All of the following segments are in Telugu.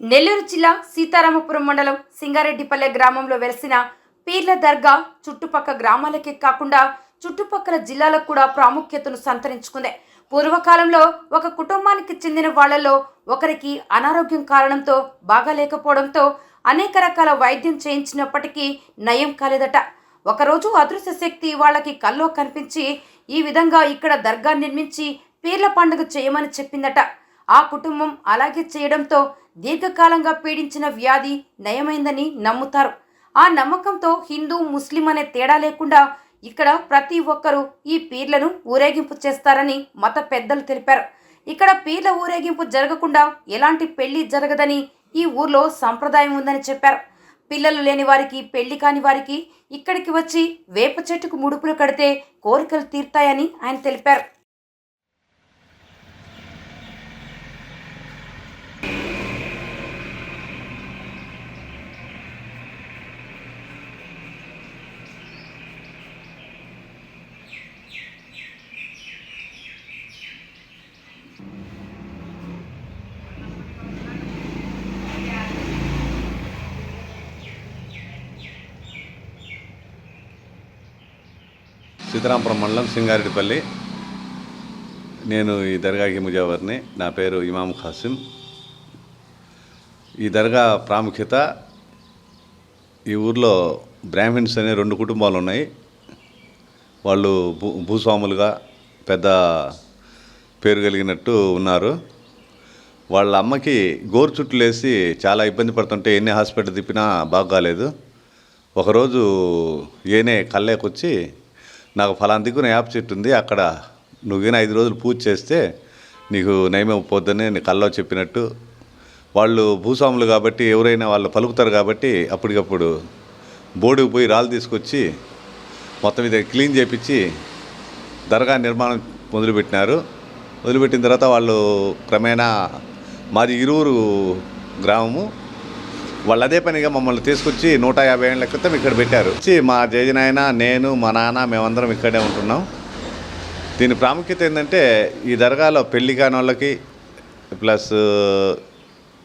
నెల్లూరు జిల్లా సీతారామపురం మండలం సింగారెడ్డిపల్లె గ్రామంలో వెలిసిన పీర్ల దర్గా చుట్టుపక్క గ్రామాలకే కాకుండా చుట్టుపక్కల జిల్లాలకు కూడా ప్రాముఖ్యతను సంతరించుకుంది. పూర్వకాలంలో ఒక కుటుంబానికి చెందిన వాళ్ళలో ఒకరికి అనారోగ్యం కారణంతో బాగాలేకపోవడంతో అనేక రకాల వైద్యం చేయించినప్పటికీ నయం కాలేదట. ఒకరోజు అదృశ్య శక్తి వాళ్ళకి కల్లో కనిపించి ఈ విధంగా ఇక్కడ దర్గా నిర్మించి పీర్ల పండుగ చేయమని చెప్పిందట. ఆ కుటుంబం అలాగే చేయడంతో దీర్ఘకాలంగా పీడించిన వ్యాధి నయమైందని నమ్ముతారు. ఆ నమ్మకంతో హిందూ ముస్లిం అనే తేడా లేకుండా ఇక్కడ ప్రతి ఒక్కరూ ఈ పీర్లను ఊరేగింపు చేస్తారని మత పెద్దలు తెలిపారు. ఇక్కడ పీర్ల ఊరేగింపు జరగకుండా ఎలాంటి పెళ్ళి జరగదని ఈ ఊర్లో సంప్రదాయం ఉందని చెప్పారు. పిల్లలు లేని వారికి పెళ్ళి కాని వారికి ఇక్కడికి వచ్చి వేప చెట్టుకు ముడుపులు కడితే కోరికలు తీర్తాయని ఆయన తెలిపారు. సీతారాంపురం మండలం సింగారెడ్డిపల్లి. నేను ఈ దర్గాకి ముజావర్ని. నా పేరు ఇమాం ఖాసిం. ఈ దర్గా ప్రాముఖ్యత ఈ ఊర్లో బ్రాహ్మిన్స్ అనే రెండు కుటుంబాలు ఉన్నాయి. వాళ్ళు భూ భూస్వాములుగా పెద్ద పేరు కలిగినట్టు ఉన్నారు. వాళ్ళ అమ్మకి గోరు చుట్టూ వేసి చాలా ఇబ్బంది పడుతుంటే ఎన్ని హాస్పిటల్ తిప్పినా బాగాలేదు ఒకరోజు ఏనే కల్లేకొచ్చి నాకు ఫలానా దిక్కున యాప్ చెట్టు ఉంది అక్కడ నువ్వేనా ఐదు రోజులు పూజ చేస్తే నీకు నయమం పోద్దని నీ కల్లో చెప్పినట్టు. వాళ్ళు భూస్వాములు కాబట్టి ఎవరైనా వాళ్ళు పలుకుతారు కాబట్టి అప్పటికప్పుడు బోర్డుకు పోయి రాళ్ళు తీసుకొచ్చి మొత్తం ఇది క్లీన్ చేపించి దర్గా నిర్మాణం మొదలుపెట్టినారు. మొదలుపెట్టిన తర్వాత వాళ్ళు క్రమేణా మాది ఇరువురు గ్రామము వాళ్ళు అదే పనిగా మమ్మల్ని తీసుకొచ్చి నూట యాభై ఏళ్ళ క్రితం ఇక్కడ పెట్టారు. వచ్చి మా నాయన నేను మా నాన్న మేమందరం ఇక్కడే ఉంటున్నాం. దీని ప్రాముఖ్యత ఏంటంటే ఈ దర్గాలో పెళ్ళి కాని వాళ్ళకి ప్లస్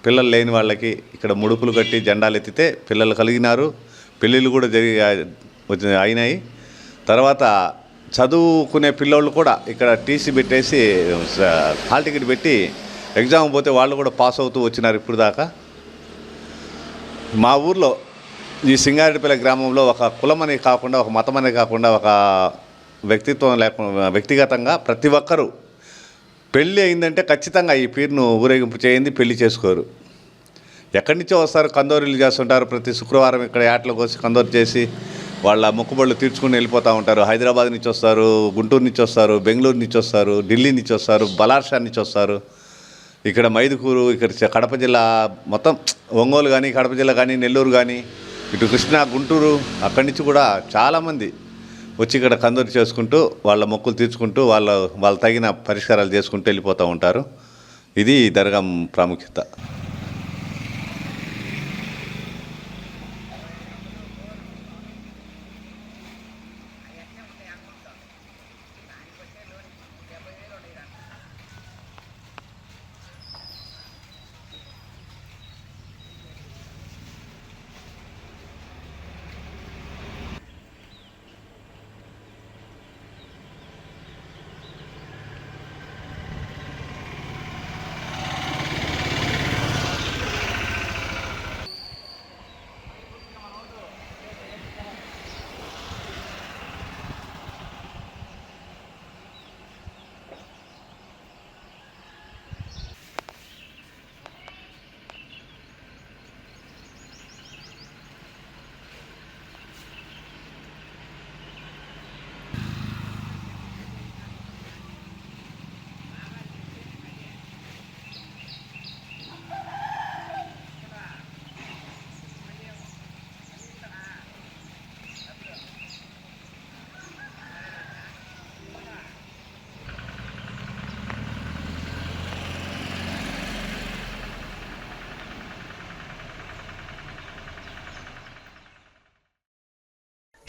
పిల్లలు లేని వాళ్ళకి ఇక్కడ ముడుపులు కట్టి జెండాలు ఎత్తితే పిల్లలు కలిగినారు. పెళ్ళిళ్ళు కూడా జరిగి అయినాయి. తర్వాత చదువుకునే పిల్లోళ్ళు కూడా ఇక్కడ టీసీ పెట్టేసి హాల్ టికెట్ పెట్టి ఎగ్జామ్ పోతే వాళ్ళు కూడా పాస్ అవుతూ వచ్చినారు ఇప్పుడు దాకా. మా ఊర్లో ఈ సింగారెడ్డిపల్లి గ్రామంలో ఒక కులమని కాకుండా ఒక మతమని కాకుండా ఒక వ్యక్తిత్వం లేకుండా వ్యక్తిగతంగా ప్రతి ఒక్కరూ పెళ్ళి అయిందంటే ఖచ్చితంగా ఈ పీరును ఊరేగింపు చేయింది పెళ్ళి చేసుకోరు. ఎక్కడి నుంచో వస్తారు కందోరీలు చేస్తుంటారు. ప్రతి శుక్రవారం ఇక్కడ యాట్లు కోసి కందోరు చేసి వాళ్ళ మొక్కుబళ్ళు తీర్చుకుని వెళ్ళిపోతూ ఉంటారు. హైదరాబాద్ నుంచి వస్తారు గుంటూరు నుంచి వస్తారు బెంగళూరు నుంచి వస్తారు ఢిల్లీ నుంచి వస్తారు బలార్షా నుంచి వస్తారు. ఇక్కడ మైదుకూరు ఇక్కడ చ- కడప జిల్లా మొత్తం ఒంగోలు కానీ కడప జిల్లా కానీ నెల్లూరు కానీ ఇటు కృష్ణా గుంటూరు అక్కడి నుంచి కూడా చాలామంది వచ్చి ఇక్కడ కందూరు చేసుకుంటూ వాళ్ళ మొక్కులు తీర్చుకుంటూ వాళ్ళ వాళ్ళ తగిన పరిష్కారాలు చేసుకుంటూ వెళ్ళిపోతూ ఉంటారు. ఇది దర్గా ప్రాముఖ్యత.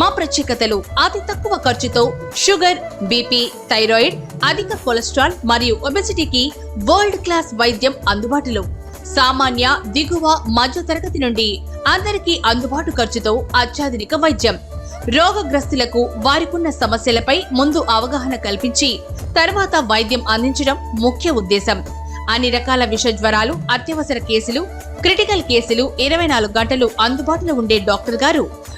మా ప్రత్యేకతలు అతి తక్కువ ఖర్చుతో షుగర్ బీపీ థైరాయిడ్ అధిక కొలెస్ట్రాల్ మరియు ఒబెసిటీకి వరల్డ్ క్లాస్ వైద్యం అందుబాటులో. సామాన్య దిగువ మధ్య తరగతి నుండి అందరికీ అందుబాటు ఖర్చుతో అత్యాధునిక వైద్యం. రోగగ్రస్తులకు వారికున్న సమస్యలపై ముందు అవగాహన కల్పించి తర్వాత వైద్యం అందించడం ముఖ్య ఉద్దేశం. అన్ని రకాల విష జ్వరాలు అత్యవసర కేసులు క్రిటికల్ కేసులు ఇరవై నాలుగు గంటలు అందుబాటులో ఉండే డాక్టర్ గారు